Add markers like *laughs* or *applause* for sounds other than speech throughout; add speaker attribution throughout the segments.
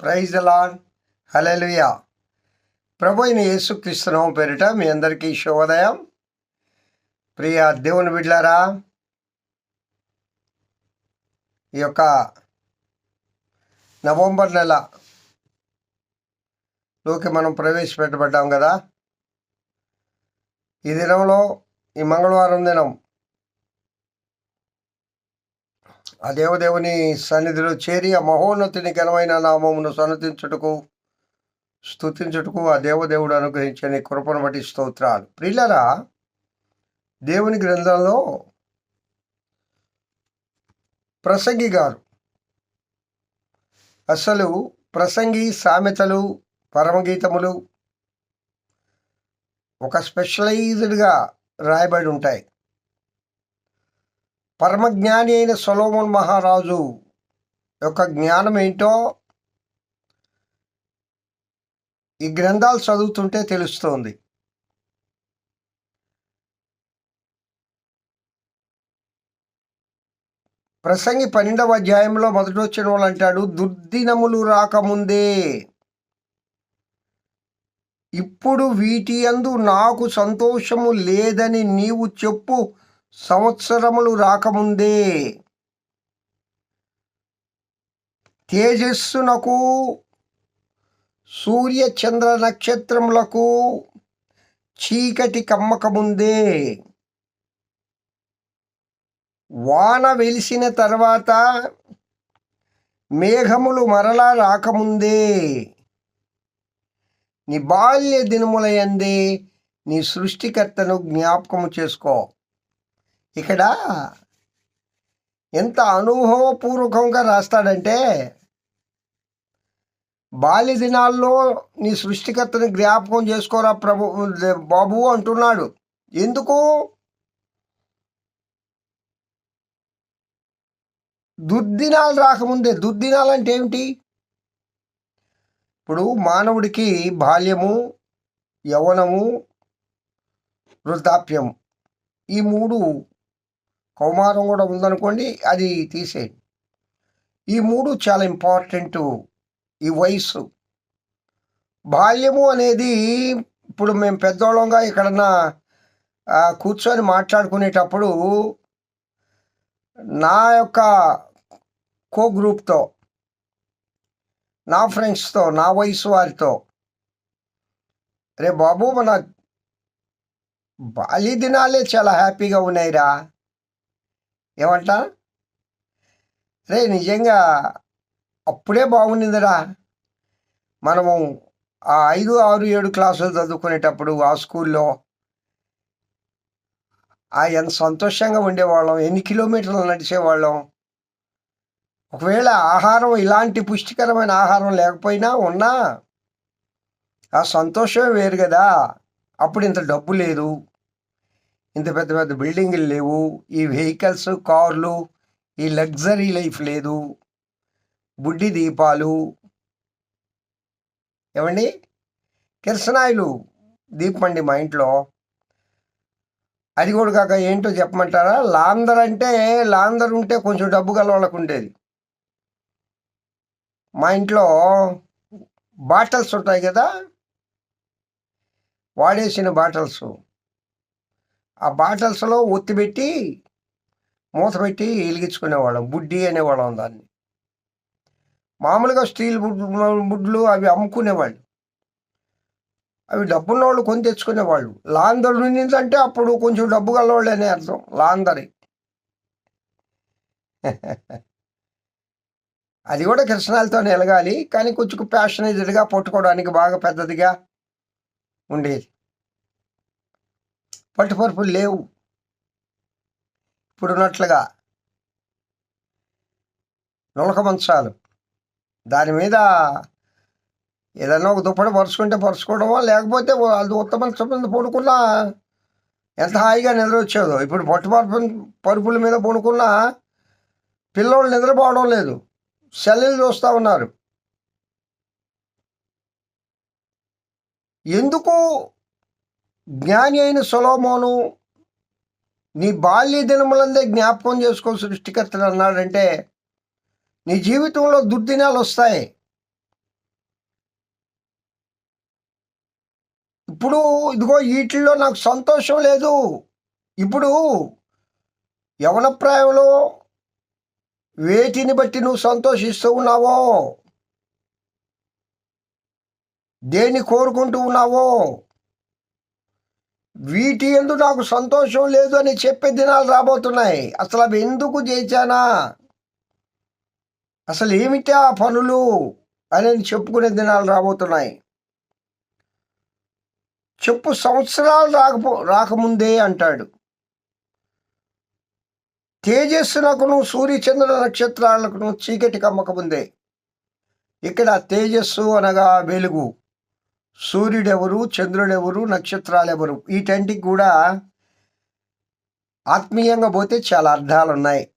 Speaker 1: Praise lawn hallelujah ప్రభు అయిన యేసుక్రీస్తునామం పేరిట మీ అందరికీ శుభోదయం. ప్రియ దేవుని బిడ్లారా ఈ యొక్క నవంబర్ నెల లోకి మనం ప్రవేశపెట్టబడ్డాం కదా. ఈ దినంలో ఈ మంగళవారం దినం ఆ దేవదేవుని సన్నిధిలో చేరి ఆ మహోన్నతిని ఘనమైన నామమును సన్నతించుటకు స్తుతించుటకు ఆ దేవదేవుడు అనుగ్రహించని కృపను బట్టి స్తోత్రాలు. ప్రిల్లరా దేవుని గ్రంథంలో ప్రసంగి గారు అసలు ప్రసంగి సామెతలు పరమగీతములు ఒక స్పెషలైజ్డ్గా రాయబడి ఉంటాయి. పరమజ్ఞాని అయిన సొలోమన్ మహారాజు యొక్క జ్ఞానం ఏంటో ఈ గ్రంథాలు చదువుతుంటే తెలుస్తోంది. ప్రసంగి పన్నెండవ అధ్యాయంలో మొదటి వచ్చిన వాళ్ళు అంటాడు దుర్దినములు రాకముందే ఇప్పుడు వీటి అందు నాకు సంతోషము లేదని నీవు చెప్పు. సంవత్సరములు రాకముందే తేజస్సునకు సూర్య చంద్ర నక్షత్రములకు చీకటి కమ్మకముందే వాన వెలిసిన తర్వాత మేఘములు మరలా రాకముందే నీ బాల్య దినములయందే నీ సృష్టికర్తను జ్ఞాపకము చేసుకో. ఇక్కడ ఎంత అనుభవపూర్వకంగా రాస్తాడంటే బాల్య దినాల్లో నీ సృష్టికర్తని జ్ఞాపకం చేసుకోరా ప్రభు బాబు అంటున్నాడు. ఎందుకు? దుర్దినాలు రాకముందే. దుర్దినాలు అంటే ఏమిటి? ఇప్పుడు మానవుడికి బాల్యము యవనము వృద్ధాప్యం ఈ మూడు కౌమారం కూడా ఉందనుకోండి అది తీసేయండి ఈ మూడు చాలా ఇంపార్టెంట్ ఈ వయసు బాల్యము అనేది ఇప్పుడు మేము పెద్దోళ్ళంగా ఎక్కడన్నా కూర్చొని మాట్లాడుకునేటప్పుడు నా యొక్క కో గ్రూప్తో నా ఫ్రెండ్స్తో నా వయసు వారితో రే బాబు మన బాల్య దినాలే చాలా హ్యాపీగా ఉన్నాయిరా. ఏమంట? రే నిజంగా అప్పుడే బాగుండిందిరా. మనము ఆ ఐదు ఆరు ఏడు క్లాసులు చదువుకునేటప్పుడు ఆ స్కూల్లో ఆ ఎంత సంతోషంగా ఉండేవాళ్ళం. ఎన్ని కిలోమీటర్లు నడిచేవాళ్ళం. ఒకవేళ ఆహారం ఇలాంటి పుష్టికరమైన ఆహారం లేకపోయినా ఉన్నా ఆ సంతోషమే వేరు కదా. అప్పుడు ఇంత డబ్బు లేదు. ఇంత పెద్ద పెద్ద బిల్డింగులు లేవు. ఈ వెహికల్స్ కార్లు ఈ లగ్జరీ లైఫ్ లేదు. బుడ్డి దీపాలు. ఏమండి? కిరసనాయిలు దీపండి మా ఇంట్లో. అది కూడా కాక ఏంటో చెప్పమంటారా? లాందర్ అంటే లాందర్ ఉంటే కొంచెం డబ్బు గల వాళ్ళకు ఉండేది. మా ఇంట్లో బాటిల్స్ ఉంటాయి కదా? వాడేసిన బాటిల్స్. ఆ బాటిల్స్లో ఒత్తి పెట్టి మూత పెట్టి వెలిగించుకునేవాళ్ళం. బుడ్డి అనేవాళ్ళం దాన్ని. మామూలుగా స్టీల్ బుడ్లు అవి అమ్ముకునేవాళ్ళు. అవి డబ్బున్న వాళ్ళు కొని తెచ్చుకునేవాళ్ళు. లాందరు నిందంటే అప్పుడు కొంచెం డబ్బు గలవాళ్ళు అనే అర్థం. లాందరి. *laughs* అది కూడా కృష్ణాలతో ఎలగాలి. కానీ కొంచెం ప్యాషనేజ్డ్గా పట్టుకోవడానికి బాగా పెద్దదిగా ఉండేది. పట్టుపరుపులు లేవు. ఇప్పుడున్నట్లుగా నులక మంచాలు. దాని మీద ఏదైనా ఒక దుప్పటి పరుచుకుంటే పరుచుకోవడమో లేకపోతే అది ఉత్తమ మీద పడుకున్నా ఎంత హాయిగా నిద్ర వచ్చేదో ఇప్పుడు పట్టుపరుపు పరుపుల మీద పడుకున్నా పిల్లోళ్ళు నిద్రపోవడం లేదు. సెల్లులు చూస్తూ ఉన్నారు. ఎందుకు జ్ఞాని అయిన సొలోమోను నీ బాల్య దినములందే జ్ఞాపకం చేసుకో సృష్టికర్తలు అన్నాడంటే నీ జీవితంలో దుర్దినాలు వస్తాయి. ఇప్పుడు ఇదిగో వీటిల్లో నాకు సంతోషం లేదు. ఇప్పుడు యవనప్రాయంలో వేటిని బట్టి నువ్వు సంతోషిస్తూ ఉన్నావో దేన్ని కోరుకుంటూ ఉన్నావో వీటి ఎందు నాకు సంతోషం లేదు అని చెప్పే దినాలు రాబోతున్నాయి. అసలు అవి ఎందుకు చేశానా? అసలు ఏమిటి ఆ పనులు అని చెప్పుకునే దినాలు రాబోతున్నాయి. చెప్పు సంవత్సరాలు రాకపో రాకముందే అంటాడు. తేజస్సునకును సూర్యచంద్ర నక్షత్రాలకును చీకటి కమ్మకముందే. ఇక్కడ తేజస్సు అనగా వెలుగు. సూర్యుడెవరు చంద్రుడెవరు నక్షత్రాలెవరు? వీటంటికి కూడా ఆత్మీయంగా పోతే చాలా అర్థాలు ఉన్నాయి.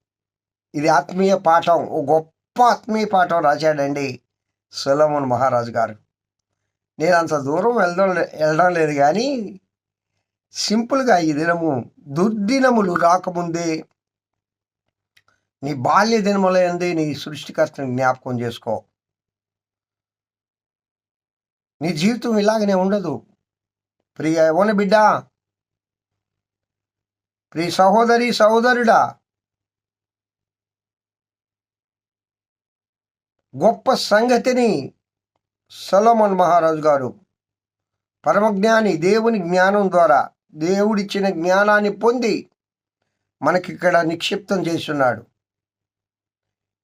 Speaker 1: ఇది ఆత్మీయ పాఠం. ఓ గొప్ప ఆత్మీయ పాఠం రాశాడండి సులమన్ మహారాజు గారు. నేను అంత దూరం వెళ్ళడం వెళ్ళడం లేదు కానీ సింపుల్గా ఈ దినము దుర్దినములు రాకముందే నీ బాల్య దినములైంది నీ సృష్టికర్తని జ్ఞాపకం చేసుకో. నీ జీవితం ఇలాగనే ఉండదు. ప్రియ యవన బిడ్డ? ప్రియ సహోదరి సహోదరుడా? గొప్ప సంగతిని సొలమన్ మహారాజు గారు పరమజ్ఞాని దేవుని జ్ఞానం ద్వారా దేవుడిచ్చిన జ్ఞానాన్ని పొంది మనకిక్కడ నిక్షిప్తం చేస్తున్నాడు.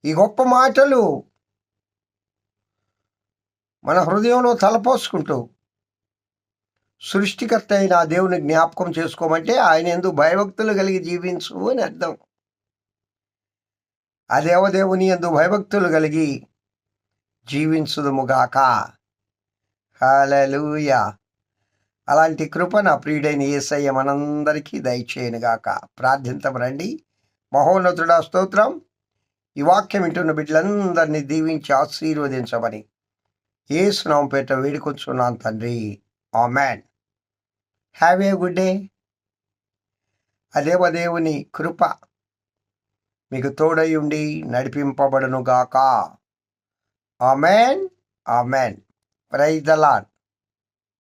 Speaker 1: ఈ గొప్ప మాటలు మన హృదయంలో తలపోసుకుంటూ సృష్టికర్త అయిన ఆ దేవుని జ్ఞాపకం చేసుకోమంటే ఆయన ఎందుకు భయభక్తులు కలిగి జీవించు అని అర్థం. ఆ దేవదేవుని ఎందు భయభక్తులు కలిగి జీవించుదుముగాక. హలలుయా అలాంటి కృప నా ప్రియుడైన యేసయ్య మనందరికీ దయచేయనుగాక. ప్రార్థింతం రండి మహోన్నతుడా స్తోత్రం. ఈ వాక్యం వింటున్న బిడ్డలందరినీ దీవించి ఆశీర్వదించమని. ఏ స్నామం పేట వేడుకొచ్చున్నాను తండ్రి. ఆ man have a good day అదేవదేవుని కృప మీకు తోడై ఉండి ఆ గాక. ఆ మ్యాన్ ప్రైజ్ ద లాడ్